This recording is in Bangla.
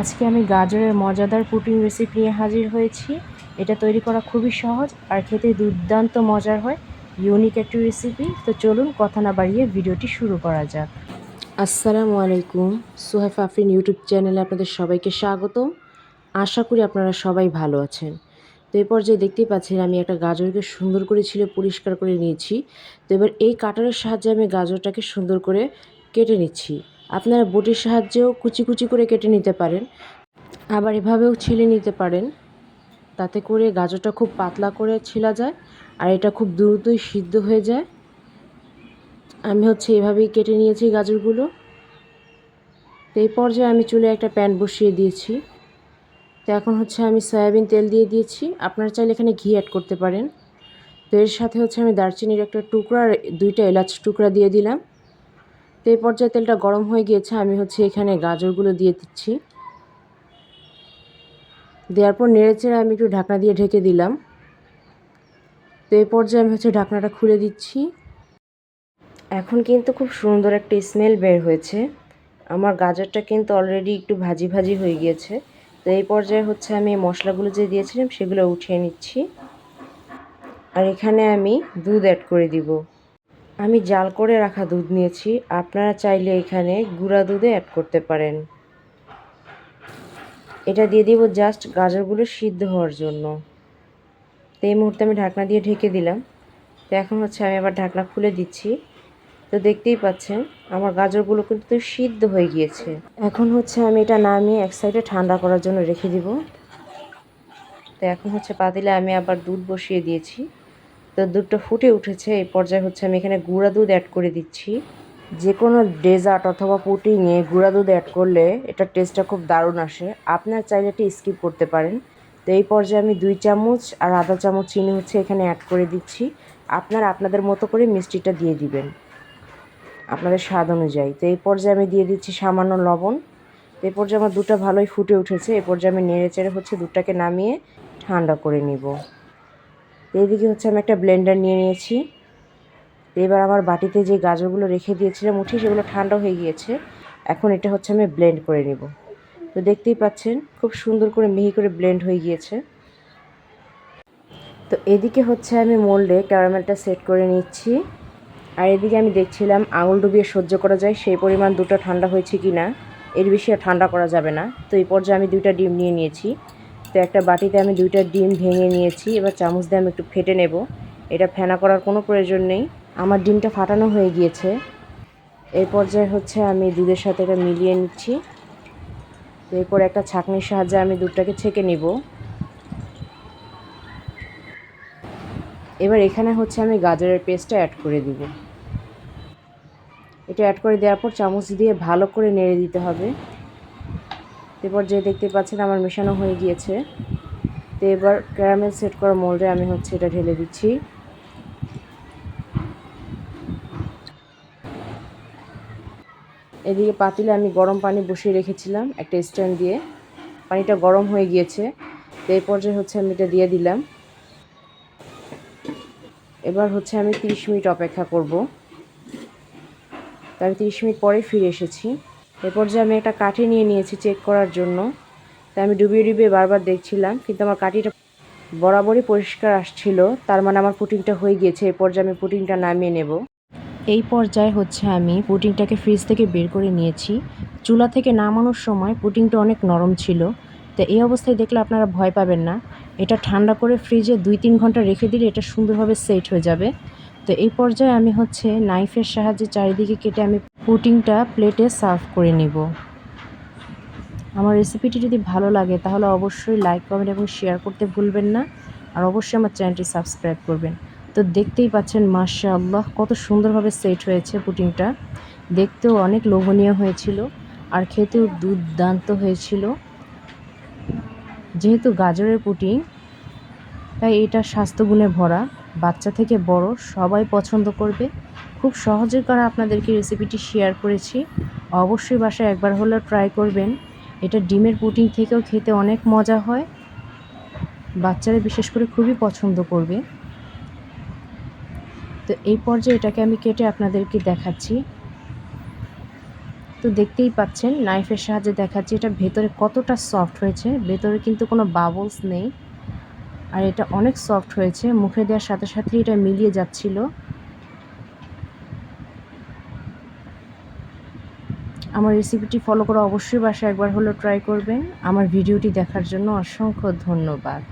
আজকে আমি গাজরের মজাদার পুটিং রেসিপি নিয়ে হাজির হয়েছি। এটা তৈরি করা খুবই সহজ আর খেতে দুর্দান্ত মজার হয় ইউনিক একটি রেসিপি তো চলুন কথা না বাড়িয়ে ভিডিওটি শুরু করা যাক। আসসালামু আলাইকুম। সোহেফ আফরিন ইউটিউব চ্যানেলে আপনাদের সবাইকে স্বাগতম। আশা করি আপনারা সবাই ভালো আছেন। তো এই পর্যায়ে দেখতেই পাচ্ছেন আমি একটা গাজরকে সুন্দর করে ছিল পরিষ্কার করে নিয়েছি। তো এবার এই কাটারের সাহায্যে আমি গাজরটাকে সুন্দর করে কেটে নিচ্ছি। আপনারা বটির সাহায্যেও কুচি কুচি করে কেটে নিতে পারেন। আবার এভাবেও ছিলে নিতে পারেন। তাতে করে গাজরটা খুব পাতলা করে ছিলা যায় আর এটা খুব দ্রুতই সিদ্ধ হয়ে যায়। আমি হচ্ছে এভাবেই কেটে নিয়েছি গাজরগুলো। তো এই পর্যায়ে আমি চুলে একটা প্যান বসিয়ে দিয়েছি। তো এখন হচ্ছে আমি সয়াবিন তেল দিয়ে দিয়েছি। আপনারা চাইলে এখানে ঘি অ্যাড করতে পারেন। তো এর সাথে হচ্ছে আমি দারচিনির একটা টুকরা দুইটা এলাচ টুকরা দিয়ে দিলাম। তো এই পর্যায়ে তেলটা গরম হয়ে গিয়েছে, আমি হচ্ছে এখানে গাজরগুলো দিয়ে দিচ্ছি। দেওয়ার পর নেড়েচেড়ে আমি একটু ঢাকনা দিয়ে ঢেকে দিলাম। তো এই পর্যায়ে আমি হচ্ছে ঢাকনাটা খুলে দিচ্ছি। এখন কিন্তু খুব সুন্দর একটা স্মেল বের হয়েছে। আমার গাজরটা কিন্তু অলরেডি একটু ভাজি ভাজি হয়ে গিয়েছে। তো এই পর্যায়ে হচ্ছে আমি মশলাগুলো যে দিয়েছিলাম সেগুলো উঠিয়ে নিচ্ছি। আর এখানে আমি দুধ অ্যাড করে দিব। আমি জাল করে রাখা দুধ নিয়েছি। আপনারা চাইলে এখানে গুঁড়া দুধে অ্যাড করতে পারেন। এটা দিয়ে দিব জাস্ট গাজরগুলো সিদ্ধ হওয়ার জন্য। তো এই মুহূর্তে আমি ঢাকনা দিয়ে ঢেকে দিলাম। তো এখন হচ্ছে আমি আবার ঢাকনা খুলে দিচ্ছি। তো দেখতেই পাচ্ছেন, আমার গাজরগুলো কিন্তু সিদ্ধ হয়ে গিয়েছে। এখন হচ্ছে আমি এটা নামিয়ে এক সাইডে ঠান্ডা করার জন্য রেখে দিব। তো এখন হচ্ছে পাতিলে আমি আবার দুধ বসিয়ে দিয়েছি। তো দুধটা ফুটে উঠেছে, এই পর্যায়ে হচ্ছে আমি এখানে গুঁড়া দুধ অ্যাড করে দিচ্ছি। যে কোনো ডেজার্ট অথবা পুটিংয়ে গুঁড়া দুধ অ্যাড করলে এটার টেস্টটা খুব দারুণ আসে। আপনার চাইলে এটা স্কিপ করতে পারেন। তো এই পর্যায়ে আমি দুই চামচ আর আধা চামচ চিনি হচ্ছে এখানে অ্যাড করে দিচ্ছি। আপনারা আপনাদের মতো করে মিষ্টিটা দিয়ে দিবেন আপনাদের স্বাদ অনুযায়ী। তো এই পর্যায়ে আমি দিয়ে দিচ্ছি সামান্য লবণ। তো এই পর্যায়ে আমার দুধটা ভালোই ফুটে উঠেছে। এই পর্যায়ে আমি নেড়ে চেড়ে হচ্ছে দুধটাকে নামিয়ে ঠান্ডা করে নিব। এইদিকে হচ্ছে আমি একটা ব্লেন্ডার নিয়ে নিয়েছি। এবার আমার বাটিতে যে গাজরগুলো রেখে দিয়েছিলাম উঠে সেগুলো ঠান্ডা হয়ে গিয়েছে। এখন এটা হচ্ছে আমি ব্লেন্ড করে নিব। তো দেখতেই পাচ্ছেন, খুব সুন্দর করে মিহি করে ব্লেন্ড হয়ে গিয়েছে। তো এদিকে হচ্ছে আমি মোল্ডে ক্যারামেলটা সেট করে নিচ্ছি। আর এদিকে আমি দেখছিলাম আঙুল ডুবিয়ে সহ্য করা যায়, সেই পরিমাণ দুটো ঠান্ডা হয়েছে কি না এর বেশি আর ঠান্ডা করা যাবে না। তো এই পর্যায়ে আমি দুইটা ডিম নিয়ে নিয়েছি। তো একটা বাটিতে আমি দুইটা ডিম ভেঙে নিয়েছি, এবার চামচ দিয়ে আমি একটু ফেটে নেব। এটা ফেনা করার কোনো প্রয়োজন নেই। আমার ডিমটা ফাটানো হয়ে গিয়েছে। এই পর্যায়ে হচ্ছে আমি দুধের সাথে এটা মিলিয়ে নিচ্ছি। এরপর একটা ছাঁকনির সাহায্যে আমি দুধটাকে ছেঁকে নিব। এবার এখানে হচ্ছে আমি গাজরের পেস্টটা অ্যাড করে দিব। এটা অ্যাড করে দেওয়ার পর চামচ দিয়ে ভালো করে নেড়ে দিতে হবে। এরপর যে দেখতে পাচ্ছেন আমার মেশানো হয়ে গিয়েছে। তো এবার ক্যারামেল সেট করা মোল্ডে আমি হচ্ছে এটা ঢেলে দিচ্ছি। এদিকে পাতিলে আমি গরম পানি বসিয়ে রেখেছিলাম একটা স্ট্যান্ড দিয়ে। পানিটা গরম হয়ে গিয়েছে। তো এই পর্যায়ে হচ্ছে আমি এটা দিয়ে দিলাম। এবার হচ্ছে আমি তিরিশ মিনিট অপেক্ষা করব। তার তিরিশ মিনিট পরে ফিরে এসেছি। এরপর যে আমি একটা কাঠি নিয়ে নিয়েছি চেক করার জন্য তাই আমি ডুবিয়ে ডুবিয়ে বারবার দেখছিলাম, কিন্তু আমার কাঠিটা বরাবরই পরিষ্কার আসছিল, তার মানে আমার পুটিংটা হয়ে গিয়েছে এই পর্যায়ে আমি পুটিংটা নামিয়ে নেব। এই পর্যায়ে হচ্ছে আমি পুটিংটাকে ফ্রিজ থেকে বের করে নিয়েছি। চুলা থেকে নামানোর সময় পুটিংটা অনেক নরম ছিল, তো এই অবস্থায় দেখলে আপনারা ভয় পাবেন না। এটা ঠান্ডা করে ফ্রিজে দুই তিন ঘণ্টা রেখে দিলে এটা সুন্দরভাবে সেট হয়ে যাবে। তো এই পর্যায়ে আমি হচ্ছে নাইফের সাহায্যে চারিদিকে কেটে আমি পুটিংটা প্লেটে সার্ভ করে নিব। আমার রেসিপিটি যদি ভালো লাগে, তাহলে অবশ্যই লাইক, কমেন্ট এবং শেয়ার করতে ভুলবেন না। আর অবশ্যই আমার চ্যানেলটি সাবস্ক্রাইব করবেন। তো দেখতেই পাচ্ছেন মাশা আল্লাহ কত সুন্দরভাবে সেট হয়েছে পুটিংটা। দেখতেও অনেক লোভনীয় হয়েছিল আর খেতেও দুর্দান্ত হয়েছিল। যেহেতু গাজরের পুটিং, তাই এটা স্বাস্থ্যগুণে ভরা। বাচ্চা থেকে বড়, সবাই পছন্দ করবে। খুব সহজে করা আপনাদেরকে রেসিপিটি শেয়ার করেছি। অবশ্যই বাসায় একবার হলেও ট্রাই করবেন। এটা ডিমের পুটিং থেকেও খেতে অনেক মজা হয়। বাচ্চারা বিশেষ করে খুবই পছন্দ করবে। তো এই পর্যায়ে এটাকে আমি কেটে আপনাদেরকে দেখাচ্ছি। তো দেখতেই পাচ্ছেন নাইফের সাহায্যে দেখাচ্ছি এটা ভেতরে কতটা সফট হয়েছে। ভেতরে কিন্তু কোনো বাবলস নেই। আর এটা অনেক সফট হয়েছে। মুখে দেওয়ার সাথে সাথে এটা মিলিয়ে যাচ্ছিল। আমার রেসিপিটি ফলো করা অবশ্যই বাসায় একবার হলেও ট্রাই করবেন। আমার ভিডিওটি দেখার জন্য অসংখ্য ধন্যবাদ।